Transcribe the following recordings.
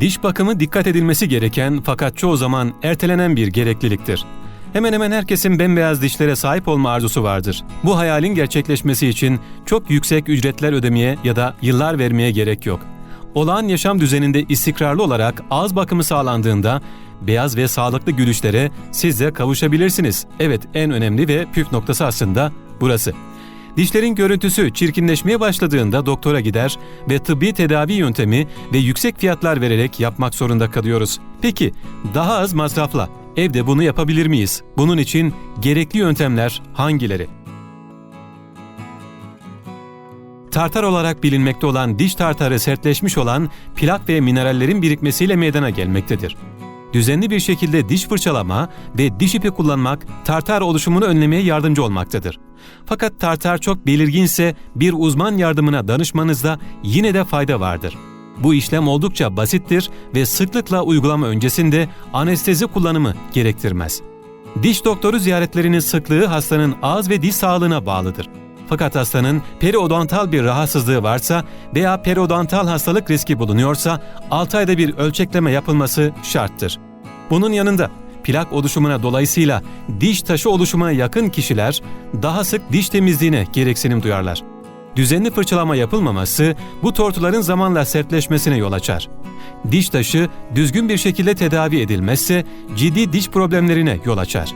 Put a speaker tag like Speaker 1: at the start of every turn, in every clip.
Speaker 1: Diş bakımı dikkat edilmesi gereken fakat çoğu zaman ertelenen bir gerekliliktir. Hemen hemen herkesin bembeyaz dişlere sahip olma arzusu vardır. Bu hayalin gerçekleşmesi için çok yüksek ücretler ödemeye ya da yıllar vermeye gerek yok. Olağan yaşam düzeninde istikrarlı olarak ağız bakımı sağlandığında beyaz ve sağlıklı gülüşlere siz de kavuşabilirsiniz. Evet en önemli ve püf noktası aslında burası. Dişlerin görüntüsü çirkinleşmeye başladığında doktora gider ve tıbbi tedavi yöntemi ve yüksek fiyatlar vererek yapmak zorunda kalıyoruz. Peki daha az masrafla evde bunu yapabilir miyiz? Bunun için gerekli yöntemler hangileri? Tartar olarak bilinmekte olan diş tartarı sertleşmiş olan plak ve minerallerin birikmesiyle meydana gelmektedir. Düzenli bir şekilde diş fırçalama ve diş ipi kullanmak tartar oluşumunu önlemeye yardımcı olmaktadır. Fakat tartar çok belirginse bir uzman yardımına danışmanızda yine de fayda vardır. Bu işlem oldukça basittir ve sıklıkla uygulama öncesinde anestezi kullanımı gerektirmez. Diş doktoru ziyaretlerinin sıklığı hastanın ağız ve diş sağlığına bağlıdır. Fakat hastanın periodontal bir rahatsızlığı varsa veya periodontal hastalık riski bulunuyorsa 6 ayda bir ölçekleme yapılması şarttır. Bunun yanında plak oluşumuna dolayısıyla diş taşı oluşumuna yakın kişiler daha sık diş temizliğine gereksinim duyarlar. Düzenli fırçalama yapılmaması bu tortuların zamanla sertleşmesine yol açar. Diş taşı düzgün bir şekilde tedavi edilmezse ciddi diş problemlerine yol açar.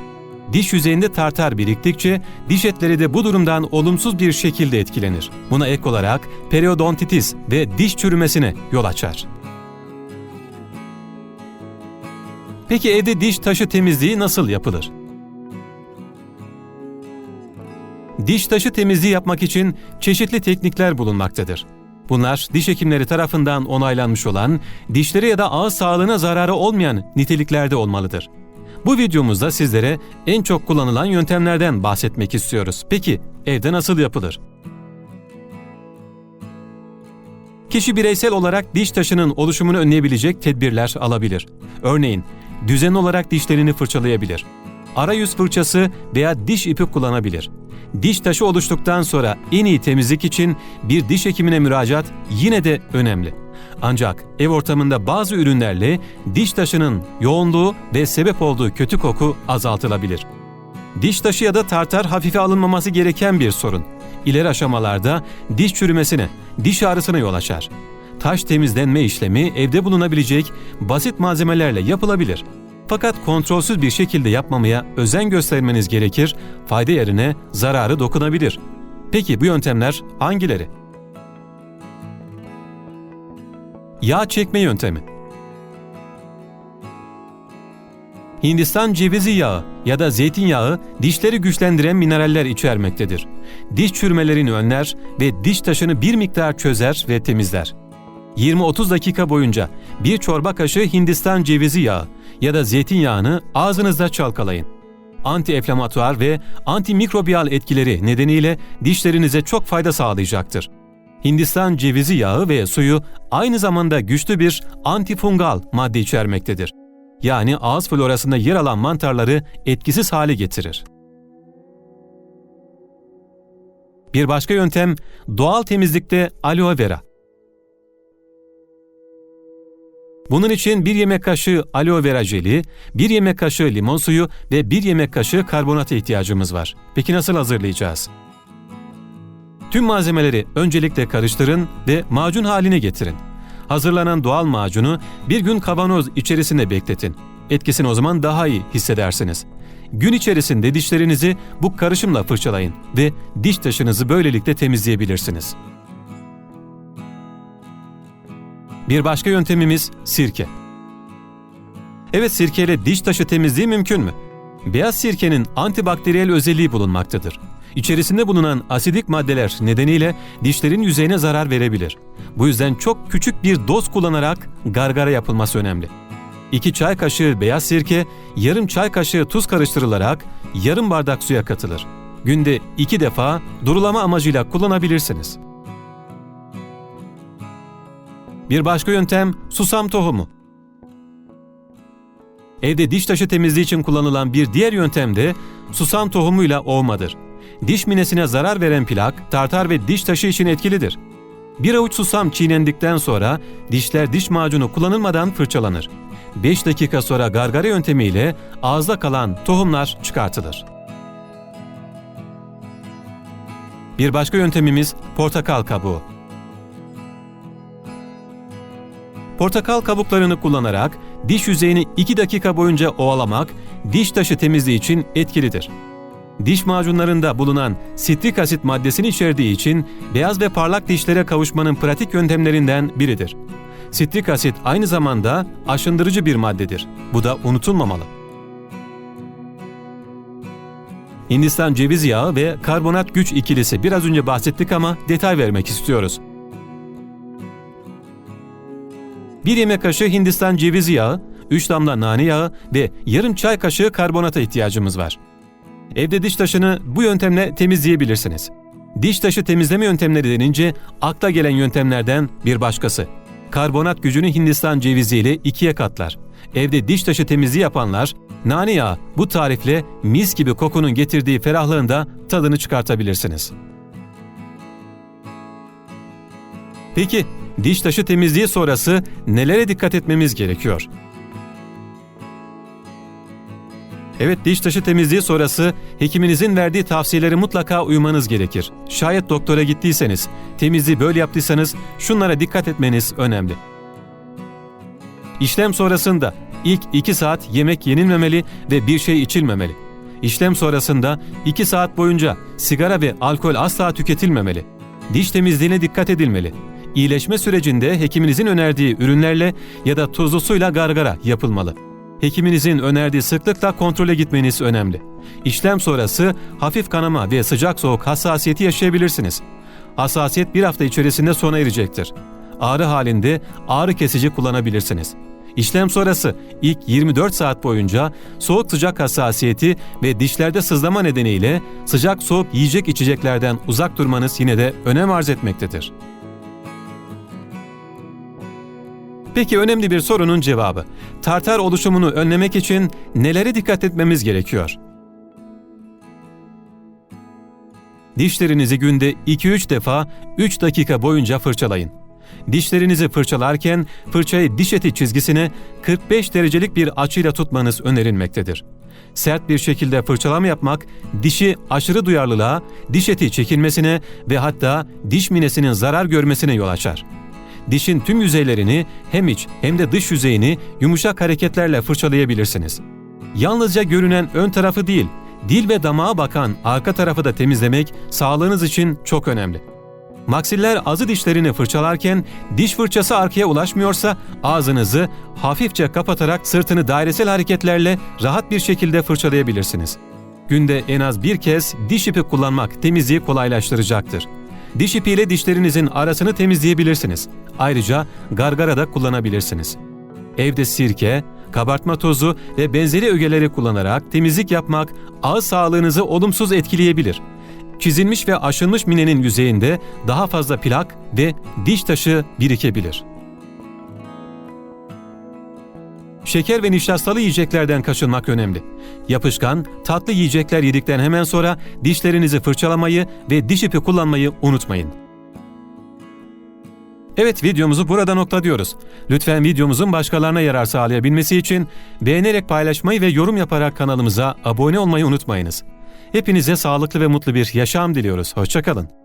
Speaker 1: Diş yüzeyinde tartar biriktikçe diş etleri de bu durumdan olumsuz bir şekilde etkilenir. Buna ek olarak periodontitis ve diş çürümesine yol açar. Peki evde diş taşı temizliği nasıl yapılır? Diş taşı temizliği yapmak için çeşitli teknikler bulunmaktadır. Bunlar diş hekimleri tarafından onaylanmış olan, dişleri ya da ağız sağlığına zararı olmayan niteliklerde olmalıdır. Bu videomuzda sizlere en çok kullanılan yöntemlerden bahsetmek istiyoruz. Peki evde nasıl yapılır? Kişi bireysel olarak diş taşının oluşumunu önleyebilecek tedbirler alabilir. Örneğin düzenli olarak dişlerini fırçalayabilir. Arayüz fırçası veya diş ipi kullanabilir. Diş taşı oluştuktan sonra en iyi temizlik için bir diş hekimine müracaat yine de önemli. Ancak ev ortamında bazı ürünlerle diş taşının yoğunluğu ve sebep olduğu kötü koku azaltılabilir. Diş taşı ya da tartar hafife alınmaması gereken bir sorun. İleri aşamalarda diş çürümesine, diş ağrısına yol açar. Taş temizlenme işlemi evde bulunabilecek basit malzemelerle yapılabilir. Fakat kontrolsüz bir şekilde yapmamaya özen göstermeniz gerekir, fayda yerine zararı dokunabilir. Peki bu yöntemler hangileri? Yağ çekme yöntemi Hindistan cevizi yağı ya da zeytinyağı dişleri güçlendiren mineraller içermektedir. Diş çürümelerini önler ve diş taşını bir miktar çözer ve temizler. 20-30 dakika boyunca bir çorba kaşığı Hindistan cevizi yağı ya da zeytinyağını ağzınızda çalkalayın. Anti-enflamatuar ve antimikrobiyal etkileri nedeniyle dişlerinize çok fayda sağlayacaktır. Hindistan cevizi yağı ve suyu aynı zamanda güçlü bir antifungal madde içermektedir. Yani ağız florasında yer alan mantarları etkisiz hale getirir. Bir başka yöntem doğal temizlikte aloe vera. Bunun için 1 yemek kaşığı aloe vera jeli, 1 yemek kaşığı limon suyu ve 1 yemek kaşığı karbonata ihtiyacımız var. Peki nasıl hazırlayacağız? Tüm malzemeleri öncelikle karıştırın ve macun haline getirin. Hazırlanan doğal macunu bir gün kavanoz içerisinde bekletin. Etkisini o zaman daha iyi hissedersiniz. Gün içerisinde dişlerinizi bu karışımla fırçalayın ve diş taşınızı böylelikle temizleyebilirsiniz. Bir başka yöntemimiz sirke. Evet sirkeyle diş taşı temizliği mümkün mü? Beyaz sirkenin antibakteriyel özelliği bulunmaktadır. İçerisinde bulunan asidik maddeler nedeniyle dişlerin yüzeyine zarar verebilir. Bu yüzden çok küçük bir doz kullanarak gargara yapılması önemli. 2 çay kaşığı beyaz sirke, yarım çay kaşığı tuz karıştırılarak yarım bardak suya katılır. Günde 2 defa durulama amacıyla kullanabilirsiniz. Bir başka yöntem susam tohumu. Evde diş taşı temizliği için kullanılan bir diğer yöntem de susam tohumuyla ovmadır. Diş minesine zarar veren plak, tartar ve diş taşı için etkilidir. Bir avuç susam çiğnendikten sonra dişler diş macunu kullanılmadan fırçalanır. 5 dakika sonra gargara yöntemiyle ağızda kalan tohumlar çıkartılır. Bir başka yöntemimiz portakal kabuğu. Portakal kabuklarını kullanarak diş yüzeyini 2 dakika boyunca ovalamak diş taşı temizliği için etkilidir. Diş macunlarında bulunan sitrik asit maddesini içerdiği için beyaz ve parlak dişlere kavuşmanın pratik yöntemlerinden biridir. Sitrik asit aynı zamanda aşındırıcı bir maddedir. Bu da unutulmamalı. Hindistan ceviz yağı ve karbonat güç ikilisi biraz önce bahsettik ama detay vermek istiyoruz. Bir yemek kaşığı Hindistan ceviz yağı, 3 damla nane yağı ve yarım çay kaşığı karbonata ihtiyacımız var. Evde diş taşını bu yöntemle temizleyebilirsiniz. Diş taşı temizleme yöntemleri denince akla gelen yöntemlerden bir başkası. Karbonat gücünü Hindistan cevizi ile ikiye katlar. Evde diş taşı temizliği yapanlar, nane yağı bu tarifle mis gibi kokunun getirdiği ferahlığında tadını çıkartabilirsiniz. Peki diş taşı temizliği sonrası nelere dikkat etmemiz gerekiyor? Evet diş taşı temizliği sonrası hekiminizin verdiği tavsiyeleri mutlaka uymanız gerekir. Şayet doktora gittiyseniz, temizliği böyle yaptıysanız şunlara dikkat etmeniz önemli. İşlem sonrasında ilk 2 saat yemek yenilmemeli ve bir şey içilmemeli. İşlem sonrasında 2 saat boyunca sigara ve alkol asla tüketilmemeli. Diş temizliğine dikkat edilmeli. İyileşme sürecinde hekiminizin önerdiği ürünlerle ya da tuzlu suyla gargara yapılmalı. Hekiminizin önerdiği sıklıkla kontrole gitmeniz önemli. İşlem sonrası hafif kanama ve sıcak soğuk hassasiyeti yaşayabilirsiniz. Hassasiyet bir hafta içerisinde sona erecektir. Ağrı halinde ağrı kesici kullanabilirsiniz. İşlem sonrası ilk 24 saat boyunca soğuk sıcak hassasiyeti ve dişlerde sızlama nedeniyle sıcak soğuk yiyecek içeceklerden uzak durmanız yine de önem arz etmektedir. Peki önemli bir sorunun cevabı. Tartar oluşumunu önlemek için nelere dikkat etmemiz gerekiyor? Dişlerinizi günde 2-3 defa 3 dakika boyunca fırçalayın. Dişlerinizi fırçalarken fırçayı diş eti çizgisine 45 derecelik bir açıyla tutmanız önerilmektedir. Sert bir şekilde fırçalama yapmak dişi aşırı duyarlılığa, diş eti çekilmesine ve hatta diş minesinin zarar görmesine yol açar dişin tüm yüzeylerini hem iç hem de dış yüzeyini yumuşak hareketlerle fırçalayabilirsiniz. Yalnızca görünen ön tarafı değil, dil ve damağa bakan arka tarafı da temizlemek sağlığınız için çok önemli. Maksiller azı dişlerini fırçalarken diş fırçası arkaya ulaşmıyorsa ağzınızı hafifçe kapatarak sırtını dairesel hareketlerle rahat bir şekilde fırçalayabilirsiniz. Günde en az bir kez diş ipi kullanmak temizliği kolaylaştıracaktır. Diş ipiyle dişlerinizin arasını temizleyebilirsiniz. Ayrıca gargara da kullanabilirsiniz. Evde sirke, kabartma tozu ve benzeri ögeleri kullanarak temizlik yapmak ağız sağlığınızı olumsuz etkileyebilir. Çizilmiş ve aşınmış minenin yüzeyinde daha fazla plak ve diş taşı birikebilir. Şeker ve nişastalı yiyeceklerden kaçınmak önemli. Yapışkan, tatlı yiyecekler yedikten hemen sonra dişlerinizi fırçalamayı ve diş ipi kullanmayı unutmayın. Evet videomuzu burada nokta diyoruz. Lütfen videomuzun başkalarına yarar sağlayabilmesi için beğenerek paylaşmayı ve yorum yaparak kanalımıza abone olmayı unutmayınız. Hepinize sağlıklı ve mutlu bir yaşam diliyoruz. Hoşçakalın.